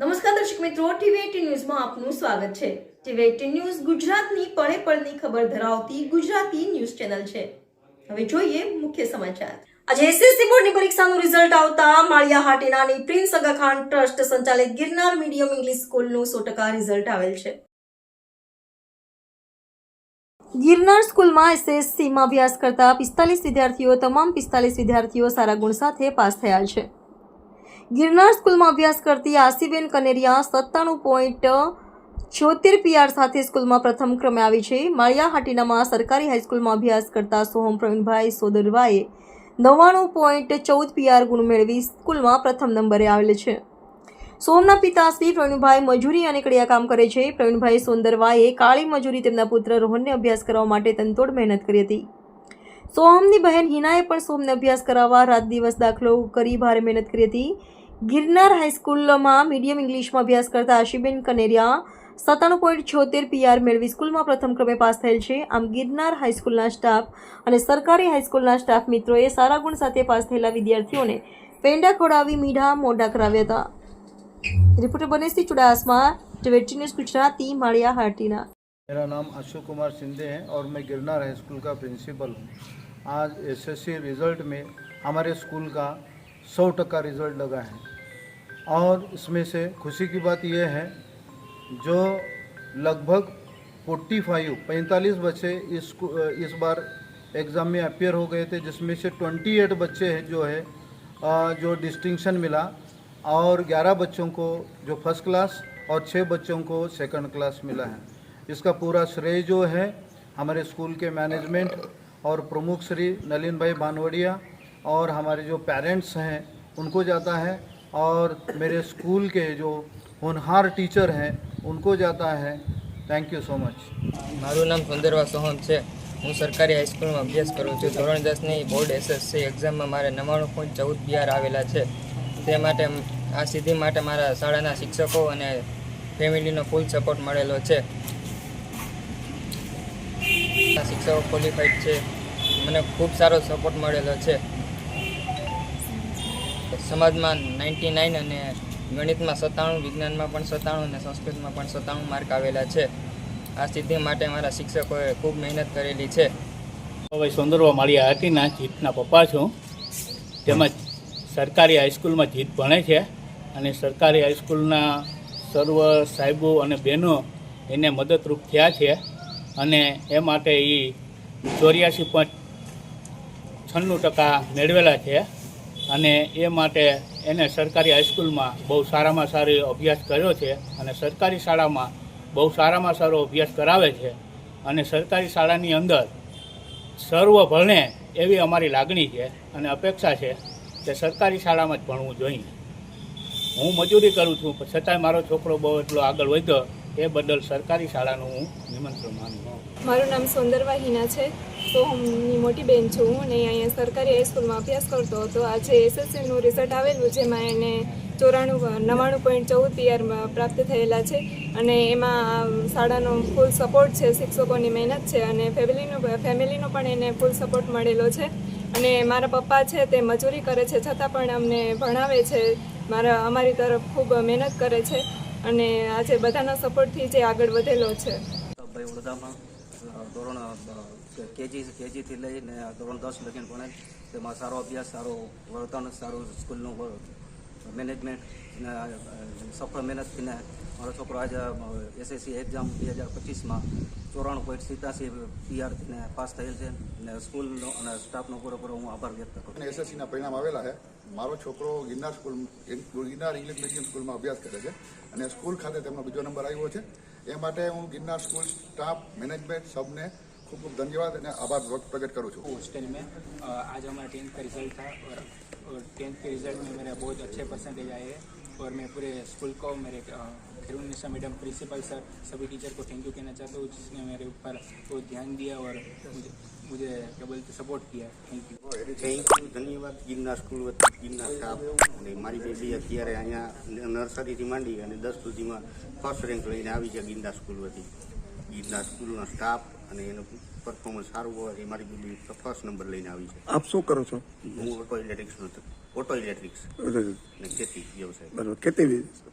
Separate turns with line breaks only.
નમસ્કાર દર્શક મિત્રો ટીવી ન્યૂઝમાં આપનું સ્વાગત છે. ટીવી એટીન ન્યૂઝ ગુજરાતની પળે પળની ખબર ધરાવતી ગુજરાતી ન્યૂઝ ચેનલ છે. હવે જોઈએ મુખ્ય સમાચાર. આજે એસએસસી બોર્ડની પરીક્ષાનું રિઝલ્ટ આવતા માળિયા હાટેનાની પ્રિન્સ અગા ખાન ટ્રસ્ટ સંચાલિત ગિરનાર મીડિયમ ઇંગ્લિશ સ્કૂલનું સો ટકા રિઝલ્ટ આવેલ છે. ગિરનાર સ્કૂલમાં એસએસસીમાં અભ્યાસ કરતા પિસ્તાલીસ વિદ્યાર્થીઓ, તમામ પિસ્તાલીસ વિદ્યાર્થીઓ સારા ગુણ સાથે પાસ થયા છે. ગિરનાર સ્કૂલમાં અભ્યાસ કરતી આસીબેન કનેરિયા સત્તાણું પોઈન્ટ છોતેર પીઆર સાથે સ્કૂલમાં પ્રથમ ક્રમે આવી છે. માળિયાહાટીનામાં સરકારી હાઈસ્કૂલમાં અભ્યાસ કરતા સોહમ પ્રવીણભાઈ સોદરભાઈએ નવ્વાણું પોઈન્ટ ચૌદ પીઆર ગુણ મેળવી સ્કૂલમાં પ્રથમ નંબરે આવેલ છે. સોમના પિતા શ્રી પ્રવીણભાઈ મજૂરી અને કડિયા કામ કરે છે. પ્રવીણભાઈ સોંદરવાએ કાળી મજૂરી તેમના પુત્ર રોહનને અભ્યાસ કરવા માટે તનતોડ મહેનત કરી હતી. સોહમની બહેન હિનાએ પણ સોમને અભ્યાસ કરાવવા રાત દિવસ દાખલો કરી ભારે મહેનત કરી હતી. ગિરનાર હાઈસ્કૂલમાં મીડિયમ ઇંગ્લિશમાં અભ્યાસ કરતા આશીબેન કનેરિયા સત્તાણું પોઈન્ટ છોતેર પીઆર મેળવી સ્કૂલમાં પ્રથમ ક્રમે પાસ થયેલ છે આમ ગિરનાર હાઈસ્કૂલના સ્ટાફ અને સરકારી હાઈસ્કૂલના સ્ટાફ મિત્રોએ સારા ગુણ સાથે પાસ થયેલા વિદ્યાર્થીઓને પેંડા ખવડાવી મીઠા મોઢા કરાવ્યા હતા reporter બનેશથી Chudasama TV news Gujarati Maliya Hatina
मेरा नाम अशोक कुमार शिंदे है और मैं गिरनार हाई स्कूल का प्रिंसिपल हूँ आज एसएससी रिज़ल्ट में हमारे स्कूल का सौ टका रिज़ल्ट लगा है और इसमें से खुशी की बात यह है, जो लगभग 45 पैंतालीस बच्चे इस इस बार एग्ज़ाम में अपियर हो गए थे, जिसमें से 28 बच्चे हैं जो है जो डिस्टिंक्शन मिला, और 11 बच्चों को जो फ़र्स्ट क्लास और 6 बच्चों को सेकंड क्लास मिला है। इसका पूरा श्रेय जो है, हमारे स्कूल के मैनेजमेंट और प्रमुख श्री नलिन भाई बानवड़िया और हमारे जो पेरेंट्स हैं, उनको जाता है। और मेरे स्कूल के जो होनहार टीचर हैं उनको जाता है थैंक यू सो मच
મારું નામ સુંદરવા સોહમ છે હું સરકારી હાઈસ્કૂલમાં અભ્યાસ કરું છું ધોરણ દસની બોર્ડ એસએસસી એક્ઝામમાં મારે નવ્વાણું પોઈન્ટ ચૌદ પીઆર આવેલા છે તે માટે આ સિદ્ધિ માટે મારા શાળાના શિક્ષકો અને ફેમિલીનો ફૂલ સપોર્ટ મળેલો છે આ શિક્ષકો ક્વોલિફાઈડ છે મને ખૂબ સારો સપોર્ટ મળેલો છે સમાજમાં નાઇન્ટી નાઇન અને ગણિતમાં સત્તાણું, વિજ્ઞાનમાં પણ સત્તાણું અને સંસ્કૃતમાં પણ સત્તાણું માર્ક આવેલા છે. આ સિદ્ધિ માટે મારા શિક્ષકોએ ખૂબ મહેનત કરેલી છે.
ભાઈ સુંદરવા માળિયા હતીના જીતના પપ્પા છું. તેમજ સરકારી હાઈસ્કૂલમાં જીત ભણે છે અને સરકારી હાઈસ્કૂલના સર્વ સાહેબો અને બહેનો એને મદદરૂપ થયા છે અને એ માટે એ ચોર્યાસી પોઈન્ટ છન્નું ટકા મેળવેલા છે. અને એ માટે એને સરકારી હાઈસ્કૂલમાં બહુ સારામાં સારો અભ્યાસ કર્યો છે અને સરકારી શાળામાં બહુ સારામાં સારો અભ્યાસ કરાવે છે અને સરકારી શાળાની અંદર સર્વ ભણે એવી અમારી લાગણી છે અને અપેક્ષા છે કે સરકારી શાળામાં જ ભણવું જોઈએ. હું મજૂરી કરું છું, પણ છતાંય મારો છોકરો બહુ એટલો આગળ વધ્યો, એ બદલ સરકારી શાળાનું હું નિમંત્રણ માનું
મારું નામ સુંદરવા હિના છે. તો હું મોટી બેન છું અને અહીંયા સરકારી હાઈસ્કૂલમાં અભ્યાસ કરતો હતો. આજે એસએસસીનું રિઝલ્ટ આવેલું જેમાં એને ચોરાણું નવ્વાણું પોઈન્ટ ચૌદ પીઆર પ્રાપ્ત થયેલા છે અને એમાં શાળાનો ફૂલ સપોર્ટ છે, શિક્ષકોની મહેનત છે અને ફેમિલીનો ફેમિલીનો પણ એને ફૂલ સપોર્ટ મળેલો છે. અને મારા પપ્પા છે તે મજૂરી કરે છે, છતાં પણ અમને ભણાવે છે. મારા, અમારી તરફ ખૂબ મહેનત કરે છે અને આજે બધાના સપોર્ટથી જે આગળ વધેલો છે.
કેજી કેજીથી લઈને ધોરણ દસ લગીને ભણેલ તેમાં સારો અભ્યાસ, સારો વર્તન, સારું સ્કૂલનું મેનેજમેન્ટ સફળ મહેનતથીને મારો છોકરો આજે એસએસસી એક્ઝામ બે હજાર પચીસમાં ચોરાણું પોઈન્ટ સિત્યાસી પીઆરને પાસ થયેલ છે અને સ્કૂલનો અને સ્ટાફનો પૂરેપૂરો હું આભાર વ્યક્ત કરું
એસએસસીના પરિણામ આવેલા છે. મારો છોકરો Girnar school Girnar English medium સ્કૂલમાં અભ્યાસ કરે છે અને સ્કૂલ ખાતે તેમનો બીજો નંબર આવ્યો છે. એ માટે હું ગિરનાર સ્કૂલ સ્ટાફ, મેનેજમેન્ટ સબને ખૂબ ખૂબ ધન્યવાદ અને આભાર प्रकट करूँ છું
हॉस्टल में आज हमारा टेंथ का रिजल्ट था और और टेंथ के रिजल्ट में मेरा बहुत अच्छे परसेंटेज आए हैं और मैं पूरे स्कूल को मेरे Khairun Nisha madam principal sir सभी टीचर को थैंक यू कहना चाहता हूँ जिसने मेरे ऊपर बहुत ध्यान दिया और मुझे मुझे क्या बोलते सपोर्ट किया थैंक यू
થેન્ક યુ ધન્યવાદ ગિરના સ્કૂલ વતી ગિરના સ્ટાફ અને મારી બેબી અત્યારે અહીંયા નર્સરીથી માંડી અને દસ સુધીમાં ફર્સ્ટ રેન્ક લઈને આવી છે ગિરના સ્કૂલ વતી ગિરનાર સ્કૂલનો સ્ટાફ અને એનું પરફોર્મન્સ સારું હોય એ મારી બેબી ફર્સ્ટ નંબર લઈને આવી છે.
આપ શું કરો છો?
હું ઓટો ઇલેક્ટ્રિક્સનો ઓટો ઇલેક્ટ્રિક્સ અને ખેતી વ્યવસાય.
બરાબર કેટલી